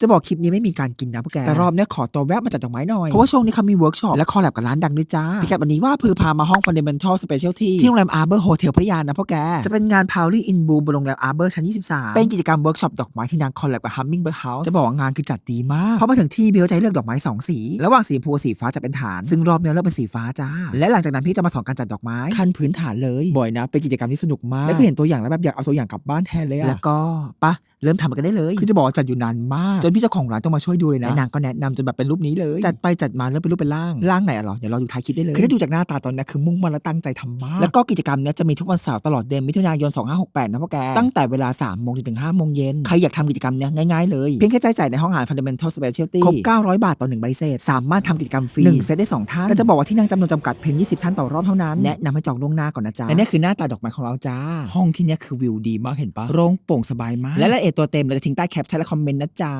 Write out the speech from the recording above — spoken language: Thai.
จะบอกคลิปนี้ไม่มีการกินนะพวกแกแต่รอบเนี้ยขอตัวแวะมาจัดดอกไม้หน่อย เพราะว่าช่วงนี้เขามีเวิร์กช็อปและคอลแลบกับร้านดังด้วยจ้าพิกัดวันนี้ว่าพือพามาห้อง Fundamental Specialty ที่โรงแรม Arbor Hotel พัทยานะพวกแก จะเป็นงาน p o w l y in Bloom บนโรงแรม Arbor ชั้น 23 เป็นกิจกรรมเวิร์กช็อปดอกไม้ที่นางคอลแลบกับ Hummingbird House จะบอกว่างานคือจัดดีมากเพราะมาถึงที่เบลจะให้เลือกดอกไม้สองสีระหว่างสีชมพูกับสีฟ้าจะเป็นฐาน ซึ่งรอบเนี้ยเลือกเป็นสีฟ้าจ้าและหลังจากนั้นพี่จะมาสอนการจัดดอกไม้ขั้นพื้นฐานเลยบ่อยนะเป็นกิจกรรมที่สนุกมากและคือเห็นตัวอย่างแล้วแบบอยากเอาตัวอย่างกลับบ้านแทนเลยอะแล้วก็ปะเริ่มทำกันได้เลยคือจะบอกว่าจัดอยู่นานมากจนพี่เจ้าของร้านต้องมาช่วยดูเลยนะและนางก็แนะนำจนแบบเป็นรูปนี้เลย จัดไปจัดมาเริ่มเป็นรูปเป็นร่างร่างไหนอะหรอเดี๋ยวเราดูท้ายคลิปได้เลยคือถ้าดูจากหน้าตาตอนเนี้ยคือมุ่งมั่นและตั้งใจทำมากแล้วก็กิจกรรมเนี้ยจะมีทุกวันเสาร์ตลอดเดือนมิถุนายน 2568 นะพ่อแกตั้งแต่เวลา3โมงจนถึง5โมงเย็นใครอยากทำกิจกรรมเนี้ยง่ายๆเลยเพียงแค่จ่ายในห้องอาหาร Fundamental Specialty ครบ 900 บาทต่อหนึ่งใบเสร็จสามารถทำกิจกรรมฟรีหนึ่งเซตได้สองท่านและจะบอกว่าที่นั่งจำนวนจำกัดเพียง20 ท่านต่อรอบเท่านั้นแนะนำให้จองล่วงหน้าก่อนนะจ๊ะและนี่คือหน้าตาดอกไม้ของเราจ้าห้องที่เนี้ยคือวิวดีมากเห็นปะโล่งโปร่งสบายมากและรายละเอียดตัวเต็มเราจะทิ้งใต้แคปชั่นและคอมเมนต์นะจ๊ะ